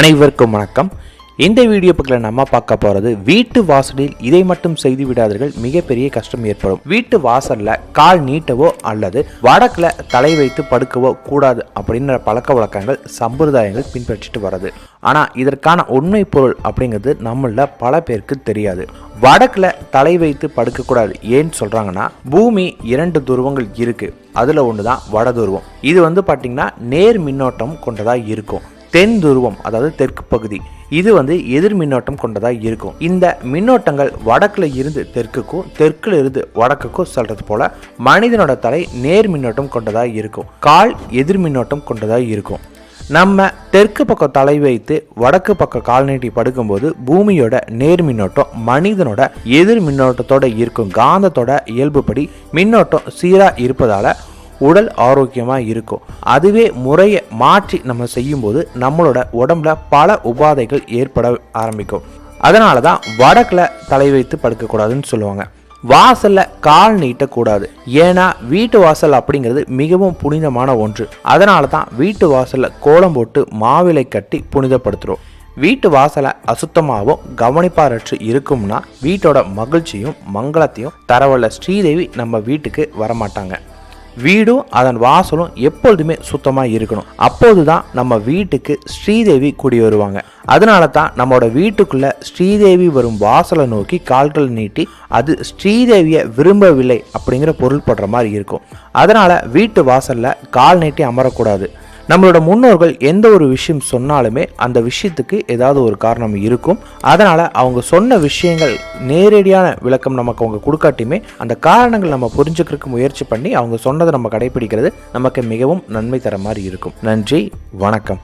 அனைவருக்கும் வணக்கம். இந்த வீடியோ பக்கத்தில் நம்ம பார்க்க போகிறது வீட்டு வாசலில் இதை மட்டும் செய்து விடாதீர்கள் மிகப்பெரிய கஷ்டம் ஏற்படும். வீட்டு வாசலில் கால் நீட்டவோ அல்லது வடக்கில் தலை வைத்து படுக்கவோ கூடாது அப்படின்ற பழக்க வழக்கங்கள் சம்பிரதாயங்கள் பின்பற்றிட்டு வருது ஆனால் இதற்கான உண்மை பொருள் அப்படிங்கிறது நம்மள பல பேருக்கு தெரியாது. வடக்கில் தலை வைத்து படுக்கக்கூடாது ஏன்னு சொல்கிறாங்கன்னா பூமி இரண்டு துருவங்கள் இருக்குது அதில் ஒன்று தான் வட துருவம். இது வந்து பார்த்திங்கன்னா நேர் மின்னோட்டம் கொண்டதாக இருக்கும். தென் துருவம் அதாவது தெற்கு பகுதி. இது வந்து எதிர் மின்னோட்டம் கொண்டதாக இருக்கும். இந்த மின்னோட்டங்கள் வடக்குல இருந்து தெற்குக்கும் தெற்குல இருந்து வடக்குக்கும் செல்றது போல மனிதனோட தலை நேர் மின்னோட்டம் கொண்டதாக இருக்கும். கால் எதிர் மின்னோட்டம் கொண்டதாக இருக்கும். நம்ம தெற்கு பக்கம் தலை வைத்து வடக்கு பக்கம் கால் நீட்டி படுக்கும்போது பூமியோட நேர் மின்னோட்டம் மனிதனோட எதிர் மின்னோட்டத்தோட இருக்கும் காந்தத்தோட இயல்புப்படி மின்னோட்டம் சீராக இருப்பதால உடல் ஆரோக்கியமாக இருக்கும். அதுவே முறையை மாற்றி நம்ம செய்யும்போது நம்மளோட உடம்புல பல உபாதைகள் ஏற்பட ஆரம்பிக்கும். அதனால தான் வடக்கில் தலை வைத்து படுக்கக்கூடாதுன்னு சொல்லுவாங்க. வாசல்ல கால் நீட்டக்கூடாது. ஏன்னா வீட்டு வாசல் அப்படிங்கிறது மிகவும் புனிதமான ஒன்று. அதனால தான் வீட்டு வாசல்ல கோலம் போட்டு மாவிலை கட்டி புனிதப்படுத்துகிறோம் வீட்டு வாசலை அசுத்தமாகவும் கவனிப்பாரற்று இருக்கும்னா வீட்டோட மகிழ்ச்சியும் மங்களத்தையும் தரவல்ல ஸ்ரீதேவி நம்ம வீட்டுக்கு வரமாட்டாங்க. வீடும் அதன் வாசலும் எப்பொழுதுமே சுத்தமாக இருக்கணும். அப்போது தான் நம்ம வீட்டுக்கு ஸ்ரீதேவி குடி வருவாங்க. அதனால தான் நம்மளோட வீட்டுக்குள்ளே ஸ்ரீதேவி வரும் வாசலை நோக்கி கால்கள் நீட்டி அது ஸ்ரீதேவியை விரும்பவில்லை அப்படிங்கிற பொருள் படுற மாதிரி இருக்கும். அதனால் வீட்டு வாசலில் கால் நீட்டி அமரக்கூடாது. நம்மளோட முன்னோர்கள் எந்த ஒரு விஷயம் சொன்னாலுமே அந்த விஷயத்துக்கு ஏதாவது ஒரு காரணம் இருக்கும். அதனால் அவங்க சொன்ன விஷயங்கள் நேரடியான விளக்கம் நமக்கு அவங்க கொடுக்காட்டியுமே அந்த காரணங்கள் நம்ம புரிஞ்சுக்கிறதுக்கு முயற்சி பண்ணி அவங்க சொன்னதை நம்ம கடைபிடிக்கிறது நமக்கு மிகவும் நன்மை தர மாதிரி இருக்கும். நன்றி வணக்கம்.